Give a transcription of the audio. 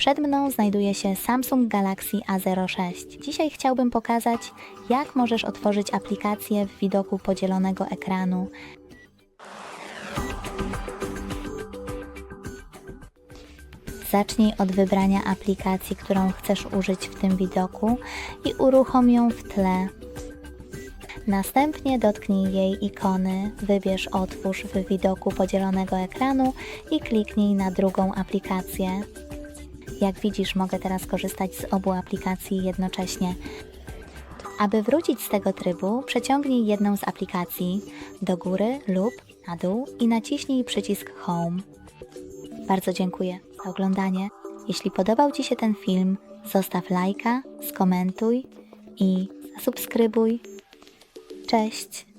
Przed mną znajduje się Samsung Galaxy A06. Dzisiaj chciałbym pokazać, jak możesz otworzyć aplikację w widoku podzielonego ekranu. Zacznij od wybrania aplikacji, którą chcesz użyć w tym widoku i uruchom ją w tle. Następnie dotknij jej ikony, wybierz Otwórz w widoku podzielonego ekranu i kliknij na drugą aplikację. Jak widzisz, mogę teraz korzystać z obu aplikacji jednocześnie. Aby wrócić z tego trybu, przeciągnij jedną z aplikacji do góry lub na dół i naciśnij przycisk Home. Bardzo dziękuję za oglądanie. Jeśli podobał Ci się ten film, zostaw lajka, skomentuj i zasubskrybuj. Cześć!